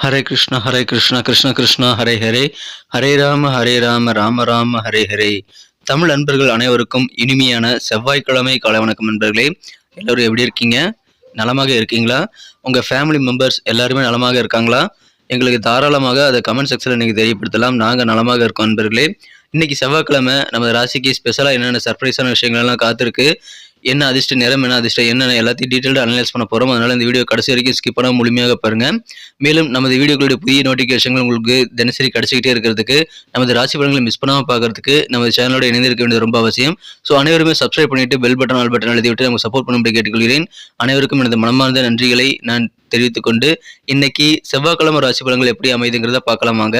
ஹரே கிருஷ்ணா ஹரே கிருஷ்ணா கிருஷ்ண கிருஷ்ணா ஹரே ஹரே. ஹரே ராம ஹரே ராம ராம ராம ஹரே ஹரே. தமிழ் அன்பர்கள் அனைவருக்கும் இனிமையான செவ்வாய்க்கிழமை காலை வணக்கம் நண்பர்களே. எல்லோரும் எப்படி இருக்கீங்க? நலமாக இருக்கீங்களா? உங்கள் ஃபேமிலி மெம்பர்ஸ் எல்லாருமே நலமாக இருக்காங்களா? எங்களுக்கு தாராளமாக அதை கமெண்ட் செக்ஷனில் நீங்கள் தெரியப்படுத்தலாம். நாங்கள் நலமாக இருக்கோம் நண்பர்களே. இன்னைக்கு செவ்வாய்க்கிழமை நமது ராசிக்கு ஸ்பெஷலாக என்னென்ன சர்ப்ரைஸான விஷயங்கள்லாம் காத்திருக்கு. என்ன அதிர்ஷ்ட நிறம் என்ன அதிர்ஷ்டம் என்ன எல்லாத்தையும் டீட்டெயிலாக அனலைஸ் பண்ண போகிறோம் அதனால் இந்த வீடியோ கடைசி வரைக்கும் ஸ்கிப் பண்ண முழுமையாக பாருங்கள் மேலும் நமது வீடியோக்களுடைய புதிய நோட்டிஃபிகேஷன்கள் உங்களுக்கு தினசரி கிடச்சிக்கிட்டே இருக்கிறதுக்கு நமது ராசி பலன்களை மிஸ் பண்ணாமல் பார்க்கறதுக்கு நமது சேனலோட இணைந்திருக்க வேண்டியது ரொம்ப அவசியம். ஸோ அனைவருமே சப்ஸ்கிரைப் பண்ணிட்டு பெல் பட்டன் ஆல் பட்டன் எழுதி விட்டு நமக்கு சப்போர்ட் பண்ணும்படி கேட்டுக்கொள்கிறேன். அனைவருக்கும் எனது மனமார்ந்த நன்றிகளை நான் தெரிவித்துக் கொண்டு இன்னைக்கு செவ்வாய்க்கிழமை ராசி பலன்கள் எப்படி அமைதுங்கிறத பார்க்கலாம் வாங்க.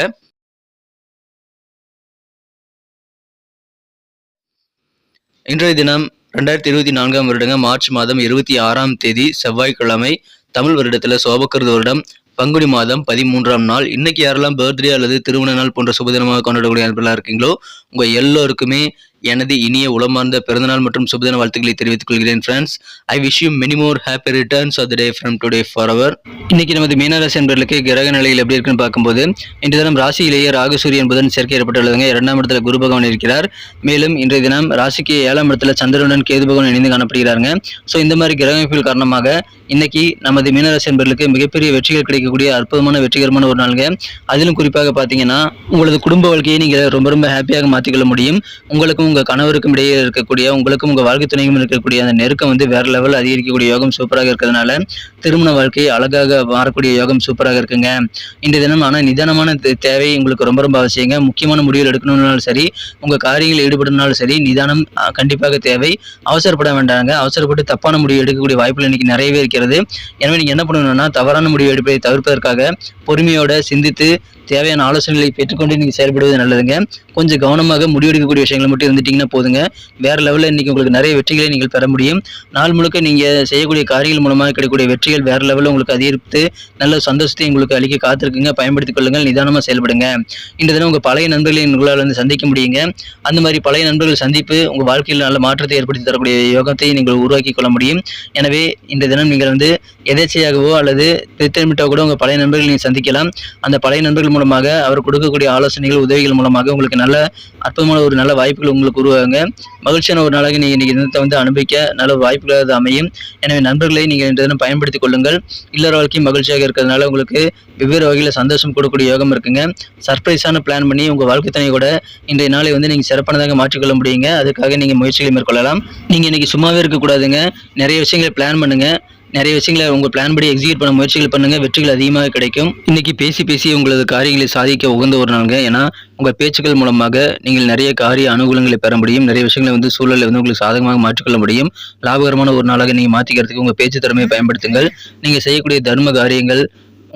இன்றைய தினம் ரெண்டாயிரத்தி இருபத்தி நான்காம் வருடங்க மார்ச் மாதம் இருபத்தி ஆறாம் தேதி செவ்வாய்க்கிழமை தமிழ் வருடத்தில் சோபக்கிருத வருடம். பங்குனி மாதம் பதிமூன்றாம் நாள். இன்னைக்கு யாரெல்லாம் பர்த்டே அல்லது திருமண நாள் போன்ற சுபதினமாக கொண்டாடக்கூடிய நண்பர்களாக இருக்கீங்களோ உங்கள் எல்லோருக்குமே எனது இனிய உளமார்ந்த பிறந்தநாள் மற்றும் சுபதின வாழ்த்துக்களை தெரிவித்துக் கொள்கிறேன் friends I wish you many more happy returns of the day from today for our இன்னைக்கு நமது மீனராசி என்பர்களுக்கு கிரக நிலையில் எப்படி இருக்குன்னு பார்க்கும்போது இன்றைய தினம் ராசியிலேயே ராகு சூரியன் புதன் சேர்க்கை ஏற்பட்டுள்ளதுங்க. இரண்டாம் இடத்துல குரு பகவான் இருக்கிறார். மேலும் இன்றைய தினம் ராசிக்கு ஏழாம் இடத்துல சந்திரனுடன் கேது பகவான் இணைந்து காணப்படுகிறாருங்க. ஸோ இந்த மாதிரி கிரக அமைப்புகள் காரணமாக இன்னைக்கு நமது மீனராசி என்பர்களுக்கு மிகப்பெரிய வெற்றிகள் கிடைக்கக்கூடிய அற்புதமான வெற்றிகரமான ஒரு நாளுங்க. அதிலும் குறிப்பாக பார்த்தீங்கன்னா உங்களது குடும்ப வாழ்க்கையை நீங்கள் ரொம்ப ரொம்ப ஹாப்பியாக மாற்றிக்கொள்ள முடியும். உங்களுக்கும் உங்கள் கணவருக்கும் இடையே இருக்கக்கூடிய உங்களுக்கும் உங்கள் வாழ்க்கை துணைக்கும் இருக்கக்கூடிய அந்த நெருக்கம் வந்து வேற லெவல் அதிகரிக்கக்கூடிய யோகம் சூப்பராக இருக்கிறதுனால திருமண வாழ்க்கை அழகாக மாறக்கூடிய யோகம் சூப்பராக இருக்குங்க. இந்த தினம் ஆனால் நிதானமான தேவை உங்களுக்கு ரொம்ப ரொம்ப அவசியங்க. முக்கியமான முடிவுகள் எடுக்கணும்னாலும் சரி உங்கள் காரியங்களில் ஈடுபடணும்னாலும் சரி நிதானம் கண்டிப்பாக தேவை. அவசரப்பட வேண்டாங்க. அவசரப்பட்டு தப்பான முடிவு எடுக்கக்கூடிய வாய்ப்புகள் இன்னைக்கு நிறையவே இருக்கிறது. எனவே நீங்கள் என்ன பண்ணணும்னா தவறான முடிவு எடுப்பதை தவிர்ப்பதற்காக பொறுமையோட சிந்தித்து தேவையான ஆலோசனைகளை பெற்றுக்கொண்டு நீங்கள் செயல்படுவது நல்லதுங்க. கொஞ்சம் கவனமாக முடிவெடுக்கக்கூடிய விஷயங்களை மட்டும் இருந்துட்டீங்கன்னா போதுங்க. வேறு லெவலில் இன்னைக்கு உங்களுக்கு நிறைய வெற்றிகளை நீங்கள் பெற முடியும். நாள் முழுக்க நீங்கள் செய்யக்கூடிய காரியங்கள் மூலமாக கிடைக்கக்கூடிய வெற்றிகள் வேறு லெவலில் உங்களுக்கு அதிகரித்து நல்ல சந்தோஷத்தை உங்களுக்கு அளிக்க காத்திருக்குங்க. பயன்படுத்திக் கொள்ளுங்கள். நிதானமாக செயல்படுங்க. இந்த தினம் உங்கள் பழைய நண்பர்களை உங்களால் வந்து சந்திக்க முடியுங்க. அந்த மாதிரி பழைய நண்பர்கள் சந்திப்பு உங்கள் வாழ்க்கையில் நல்ல மாற்றத்தை ஏற்படுத்தி தரக்கூடிய யோகத்தை நீங்கள் உருவாக்கி கொள்ள முடியும். எனவே இந்த தினம் நீங்கள் வந்து எதேச்சையாகவோ அல்லது திட்டமிட்டோ கூட உங்கள் பழைய நண்பர்களை நீங்கள் சந்திக்கலாம். அந்த பழைய நண்பர்கள் மூலமாக அவர் கொடுக்கக்கூடிய ஆலோசனைகள் உதவிகள் மூலமாக உங்களுக்கு நல்ல அற்புதமான ஒரு நல்ல வாய்ப்புகள் உங்களுக்கு உருவாகுங்க. மகிழ்ச்சியான ஒரு நாளாக நீங்கள் இன்றைக்கி தினத்தை வந்து அனுபவிக்க நல்ல வாய்ப்புகள் அது அமையும். எனவே நண்பர்களை நீங்கள் இன்றைய தினம் பயன்படுத்திக் கொள்ளுங்கள். இல்லற வாழ்க்கை மகிழ்ச்சியாக இருக்கிறதுனால உங்களுக்கு வெவ்வேறு வகையில் சந்தோஷம் கொடுக்கக்கூடிய யோகம் இருக்குங்க. சர்ப்ரைஸான பிளான் பண்ணி உங்கள் வாழ்க்கை தனியை கூட இன்றைய நாளை வந்து நீங்கள் சிறப்பானதாக மாற்றிக்கொள்ள முடியுங்க. அதுக்காக நீங்கள் முயற்சிகளை மேற்கொள்ளலாம். நீங்கள் இன்றைக்கி சும்மாவே இருக்கக்கூடாதுங்க. நிறைய விஷயங்களை பிளான் பண்ணுங்கள் நிறைய விஷயங்களை உங்கள் பிளான் படி எக்ஸிக்யூட் பண்ண முயற்சிகள் பண்ணுங்கள் வெற்றிகள் அதிகமாக கிடைக்கும். இன்றைக்கி பேசி பேசி உங்களது காரியங்களை சாதிக்க உகந்த ஒரு நாளுங்க. ஏன்னா உங்கள் பேச்சுக்கள் மூலமாக நீங்கள் நிறைய காரிய அனுகூலங்களை பெற முடியும். நிறைய விஷயங்களை வந்து சூழலை வந்து உங்களுக்கு சாதகமாக மாற்றிக்கொள்ள முடியும். லாபகரமான ஒரு நாளாக நீங்கள் மாற்றிக்கிறதுக்கு உங்கள் பேச்சு திறமையை பயன்படுத்துங்கள். நீங்கள் செய்யக்கூடிய தர்ம காரியங்கள்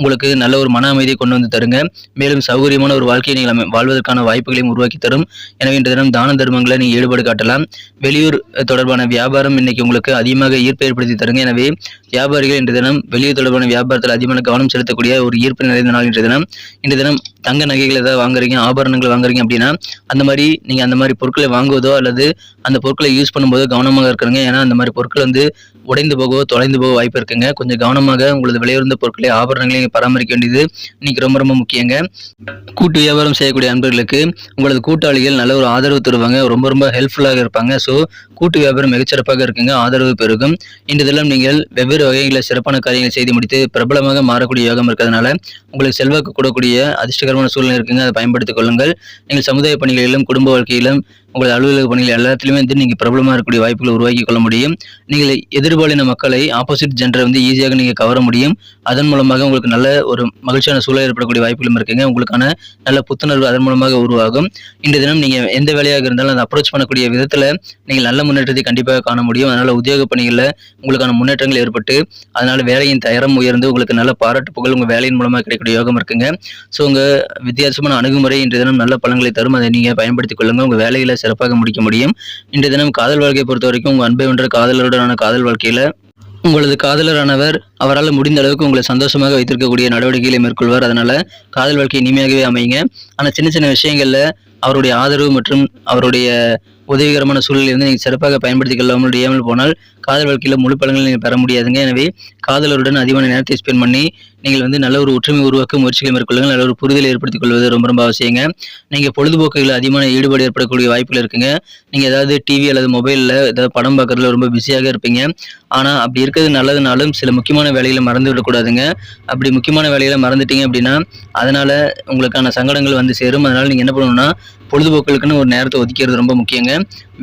உங்களுக்கு நல்ல ஒரு மன அமைதியை கொண்டு வந்து தருங்க. மேலும் சௌகரியமான ஒரு வாழ்க்கையை நீங்கள் அமை- வாழ்வதற்கான வாய்ப்புகளையும் உருவாக்கி தரும். எனவே இன்று தினம் தான தர்மங்களை நீங்கள் ஈடுபாடு காட்டலாம். வெளியூர் தொடர்பான வியாபாரம் இன்னைக்கு உங்களுக்கு அதிகமாக ஈர்ப்பு ஏற்படுத்தி தருங்க. எனவே வியாபாரிகள் இன்று தினம் வெளியூர் தொடர்பான வியாபாரத்தில் அதிகமான கவனம் செலுத்தக்கூடிய ஒரு ஈர்ப்பு நிறைந்த நாள் இன்று தினம். இன்று தினம் தங்க நகைகள் ஏதாவது வாங்குறீங்க ஆபரணங்கள் வாங்குறீங்க அப்படின்னா அந்த மாதிரி நீங்கள் அந்த மாதிரி பொருட்களை வாங்குவதோ அல்லது அந்த பொருட்களை யூஸ் பண்ணும்போது கவனமாக இருக்கிறங்க ஏன்னா அந்த மாதிரி பொருட்கள் வந்து உடைந்து போகவோ தொலைந்து போக வாய்ப்பு இருக்குங்க. கொஞ்சம் கவனமாக உங்களது விலையுறந்த பொருட்களை ஆபரணங்களையும் பராமரிக்க வேண்டியது இன்னைக்கு ரொம்ப ரொம்ப முக்கியங்க. கூட்டு வியாபாரம் செய்யக்கூடிய அன்பர்களுக்கு உங்களது கூட்டாளிகள் நல்ல ஒரு ஆதரவு தருவாங்க. ரொம்ப ரொம்ப ஹெல்ப்ஃபுல்லாக இருப்பாங்க. ஸோ கூட்டு வியாபாரம் மிகச்சிறப்பாக இருக்குங்க. ஆதரவு பெருகும். இன்றதெல்லாம் நீங்கள் வெவ்வேறு வகைகளில் சிறப்பான காரியங்களை செய்து முடித்து பிரபலமாக மாறக்கூடிய யோகம் இருக்கிறதுனால உங்களுக்கு செல்வாக்கு கூடக்கூடிய அதிர்ஷ்டகரமான சூழ்நிலை இருக்குங்க. அதை பயன்படுத்திக் கொள்ளுங்கள். நீங்கள் சமுதாய பணிகளிலும் குடும்ப வாழ்க்கையிலும் உங்களது அலுவலக பணிகள் எல்லாத்துலேயுமே வந்து நீங்கள் பிரபலமாக இருக்கக்கூடிய வாய்ப்புகளை உருவாக்கி கொள்ள முடியும். நீங்கள் எதிர்பாலின மக்களை ஆப்போசிட் ஜெண்டரை வந்து ஈஸியாக நீங்கள் கவர முடியும். அதன் மூலமாக உங்களுக்கு நல்ல ஒரு மகிழ்ச்சியான சூழல் ஏற்படக்கூடிய வாய்ப்புகளும் இருக்குங்க. உங்களுக்கான நல்ல புத்துணர்வு அதன் மூலமாக உருவாகும். இந்த தினம் நீங்கள் எந்த வேலையாக இருந்தாலும் அதை அப்ரோச் பண்ணக்கூடிய விதத்தில் நீங்கள் நல்ல முன்னேற்றத்தை கண்டிப்பாக காண முடியும். அதனால் உத்தியோக பணிகளில் உங்களுக்கான முன்னேற்றங்கள் ஏற்பட்டு அதனால் வேலையின் தரம் உயர்ந்து உங்களுக்கு நல்ல பாராட்டு புகழ் உங்கள் வேலையின் மூலமாக கிடைக்கக்கூடிய யோகம் இருக்குங்க. ஸோ உங்கள் வித்தியாசமான அணுகுமுறை இன்றைய தினம் நல்ல பலன்களை தரும். அதை நீங்கள் பயன்படுத்திக் கொள்ளுங்கள் உங்கள் வேலையில் சிறப்பாக முடிக்க முடியும். இன்றைய தினம் காதல் வாழ்க்கையை பொறுத்த வரைக்கும் உங்கள் அன்பை வென்ற காதலருடனான காதல் வாழ்க்கையில் உங்களது காதலரானவர் அவரால் முடிந்த அளவுக்கு உங்களை சந்தோஷமாக வைத்திருக்கக்கூடிய நடவடிக்கைகளை மேற்கொள்வார். அதனால காதல் வாழ்க்கை இனிமையாகவே அமையுங்க. ஆனால் சின்ன சின்ன விஷயங்கள்ல அவருடைய ஆதரவு மற்றும் அவருடைய உதவிகரமான சூழலில் இருந்து நீங்கள் சிறப்பாக பயன்படுத்திக் கொள்ளாமல் முடியாமல் போனால் காதல் வாழ்க்கையில் முழு பலன்களை நீங்கள் பெற முடியாதுங்க. எனவே காதலருடன் அதிகமான நேரத்தை ஸ்பெண்ட் பண்ணி நீங்கள் வந்து நல்ல ஒரு ஒற்றுமை உருவாக்க முயற்சிகளை மேற்கொள்ளுங்கள். நல்ல ஒரு புரிதலை ஏற்படுத்திக் கொள்வது ரொம்ப ரொம்ப அவசியங்க. நீங்கள் பொழுதுபோக்குகளில் அதிகமான ஈடுபாடு ஏற்படக்கூடிய வாய்ப்புகள் இருக்குங்க. நீங்கள் ஏதாவது டிவி அல்லது மொபைலில் ஏதாவது படம் பார்க்குறதுல ரொம்ப பிஸியாக இருப்பீங்க. ஆனால் அப்படி இருக்கிறது நல்லதுனாலும் சில முக்கியமான வேலைகளை மறந்து விடக்கூடாதுங்க. அப்படி முக்கியமான வேலைகளை மறந்துட்டீங்க அப்படின்னா அதனால் உங்களுக்கான சங்கடங்கள் வந்து சேரும். அதனால் நீங்கள் என்ன பண்ணணும்னா பொழுதுபோக்குகளுக்குன்னு ஒரு நேரத்தை ஒதுக்கிறது ரொம்ப முக்கியங்க.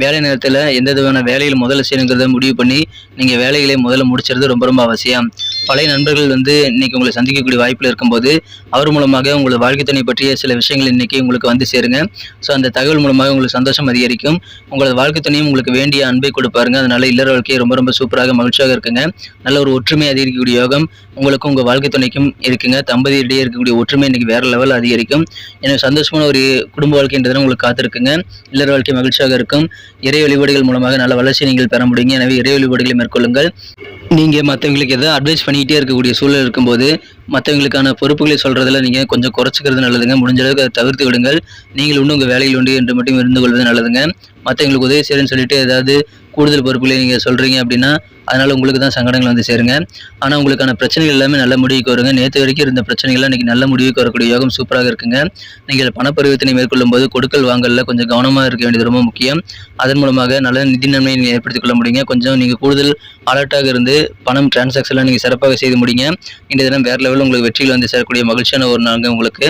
வேலை நேரத்தில் எந்த விதமான வேலைகள் முதல்ல செய்யணுங்கிறத முடிவு பண்ணி நீங்கள் வேலைகளை முதல்ல முடிச்சிறது ரொம்ப ரொம்ப அவசியம். பழைய நண்பர்கள் வந்து இன்றைக்கி உங்களை சந்திக்கக்கூடிய வாய்ப்பில் இருக்கும்போது அவர் மூலமாக உங்களோட வாழ்க்கை துணை பற்றிய சில விஷயங்கள் இன்றைக்கி உங்களுக்கு வந்து சேருங்க. ஸோ அந்த தகவல் மூலமாக உங்களுக்கு சந்தோஷம் அதிகரிக்கும். உங்களது வாழ்க்கை துணையும் உங்களுக்கு வேண்டிய அன்பை கொடுப்பாருங்க. அதனால் இல்லற வாழ்க்கையை ரொம்ப ரொம்ப சூப்பராக மகிழ்ச்சியாக இருக்குங்க. நல்ல ஒரு ஒற்றுமை அதிகரிக்கக்கூடிய யோகம் உங்களுக்கும் உங்கள் வாழ்க்கை துணைக்கும் இருக்குங்க. தம்பதியிடையே இருக்கக்கூடிய ஒற்றுமை இன்றைக்கி வேற லெவல் அதிகரிக்கும். எனக்கு சந்தோஷமான ஒரு குடும்ப வாழ்க்கைன்றது உங்களுக்கு காத்திருக்குங்க. இல்லற வாழ்க்கை மகிழ்ச்சியாக இருக்கும். இறை வழிபாடுகள் மூலமாக நல்ல வளர்ச்சி நீங்கள் பெற முடியுங்க. எனவே இறை வழிபாடுகளை மேற்கொள்ளுங்கள். நீங்கள் மற்றவங்களுக்கு எதாவது அட்வைஸ் பண்ணிக்கிட்டே இருக்கக்கூடிய சூழல் இருக்கும்போது மற்றவங்களுக்கான பொறுப்புகளை சொல்கிறதுல நீங்கள் கொஞ்சம் குறைச்சிக்கிறது நல்லதுங்க. முடிஞ்ச அளவுக்கு அதை தவிர்த்து விடுங்கள் நீங்கள் இன்னும் உங்கள் வேலையில் உண்டு என்று மட்டும் இருந்து கொள்வது நல்லதுங்க. மற்றவங்களுக்கு உதவி செய்யறேன்னு சொல்லிட்டு ஏதாவது கூடுதல் பொறுப்புகளை நீங்கள் சொல்கிறீங்க அப்படின்னா அதனால் உங்களுக்கு தான் சங்கடங்கள் வந்து சேருங்க. ஆனால் உங்களுக்கான பிரச்சனைகள் எல்லாமே நல்ல முடிவுக்கு வருங்க. நேற்று வரைக்கும் இருந்த பிரச்சனைகள்லாம் இன்றைக்கி நல்ல முடிவுக்கு வரக்கூடிய யோகம் சூப்பராக இருக்குங்க. நீங்கள் பண பரிவர்த்தனை மேற்கொள்ளும் போது கொடுக்கல் வாங்கலில் கொஞ்சம் கவனமாக இருக்க வேண்டியது ரொம்ப முக்கியம். அதன் மூலமாக நல்ல நிதி நன்மையை நீங்கள் ஏற்படுத்திக் கொள்ள முடியுங்க. கொஞ்சம் நீங்கள் கூடுதல் அலர்ட்டாக இருந்து பணம் டிரான்சாக்ஷன்லாம் நீங்கள் சிறப்பாக செய்து முடியுங்க இந்த தினம் வேறு லெவலில் உங்களுக்கு வெற்றியில் வந்து சேரக்கூடிய மகிழ்ச்சியான ஒரு நாளுங்க உங்களுக்கு.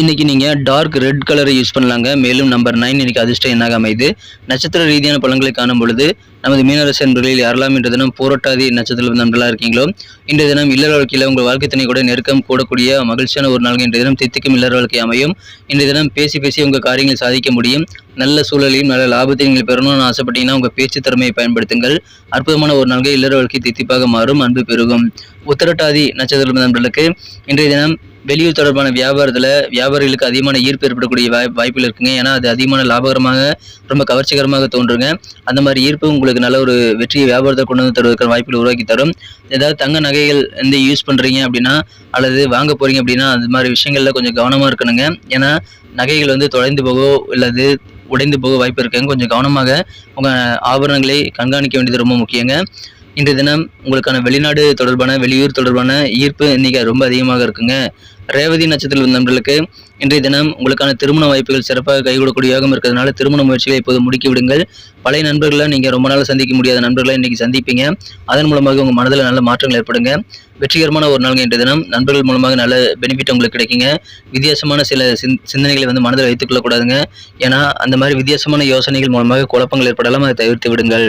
இன்றைக்கி நீங்கள் டார்க் ரெட் கலரை யூஸ் பண்ணலாங்க. மேலும் நம்பர் நைன் இன்னைக்கு அதிர்ஷ்டம் என்னாக அமைது? நட்சத்திர ரீதியான பழங்களை காணும் பொழுது நமது மீனரசு முறையில் யாரெல்லாம் இன்று தினம் போராட்டாதி நட்சத்திர நண்பர்களாக இருக்கீங்களோ இன்றைய தினம் இல்லற வாழ்க்கையில் உங்கள் வாழ்க்கை துணை கூட நெருக்கம் கூடக்கூடிய மகிழ்ச்சியான ஒரு நாள் இன்றைய தினம் தித்திக்கும் இல்லற வாழ்க்கை அமையும். இன்றைய தினம் பேசி பேசி உங்கள் காரியங்களை சாதிக்க முடியும். நல்ல சூழலையும் நல்ல லாபத்தை நீங்கள் பெறணும்னு ஆசைப்பட்டீங்கன்னா உங்கள் பேச்சு திறமையை பயன்படுத்துங்கள். அற்புதமான ஒரு நாள்கள் இல்லற வாழ்க்கை தித்திப்பாக மாறும். அன்பு பெருகும். உத்தரட்டாதி நட்சத்திர நண்பர்களுக்கு இன்றைய தினம் வெளியூர் தொடர்பான வியாபாரத்தில் வியாபாரிகளுக்கு அதிகமான ஈர்ப்பு ஏற்படக்கூடிய வாய் வாய்ப்புகள் இருக்குங்க. ஏன்னா அது அதிகமான லாபகரமாக ரொம்ப கவர்ச்சிகரமாக தோன்றுங்க. அந்த மாதிரி ஈர்ப்பு உங்களுக்கு நல்ல ஒரு வெற்றியை வியாபாரத்தை கொண்டு வந்து தருவதற்கான வாய்ப்புகள் உருவாக்கி தரும். ஏதாவது தங்க நகைகள் வந்து யூஸ் பண்ணுறீங்க அப்படின்னா அல்லது வாங்க போகிறீங்க அப்படின்னா அந்த மாதிரி விஷயங்களில் கொஞ்சம் கவனமாக இருக்கணுங்க. ஏன்னா நகைகள் வந்து தொலைந்து போகோ அல்லது உடைந்து போக வாய்ப்பு இருக்குங்க. கொஞ்சம் கவனமாக உங்கள் ஆபரணங்களை கண்காணிக்க வேண்டியது ரொம்ப முக்கியங்க. இந்த தினம் உங்களுக்கான வெளிநாடு தொடர்பான வெளியூர் தொடர்பான ஈர்ப்பு எண்ணிக்கை ரொம்ப அதிகமாக இருக்குங்க. ரேவதி நட்சத்திரம் நண்பர்களுக்கு இன்றைய தினம் உங்களுக்கான திருமண வாய்ப்புகள் சிறப்பாக கைகூடக்கூடிய யோகம் இருக்கிறதுனால திருமண முயற்சிகளை இப்போது முடுக்கி விடுங்கள். பழைய நண்பர்களை நீங்கள் ரொம்ப நாள் சந்திக்க முடியாத நண்பர்களை இன்றைக்கி சந்திப்பீங்க. அதன் மூலமாக உங்கள் மனதில் நல்ல மாற்றங்கள் ஏற்படுங்க. வெற்றிகரமான ஒரு நாள் இன்றைய தினம். நண்பர்கள் மூலமாக நல்ல பெனிஃபிட் உங்களுக்கு கிடைக்குங்க. வித்தியாசமான சில சிந் சிந்தனைகளை வந்து மனதில் வைத்துக் கொள்ளக்கூடாதுங்க. ஏன்னா அந்த மாதிரி வித்தியாசமான யோசனைகள் மூலமாக குழப்பங்கள் ஏற்படலாம். அதை தவிர்த்து விடுங்கள்.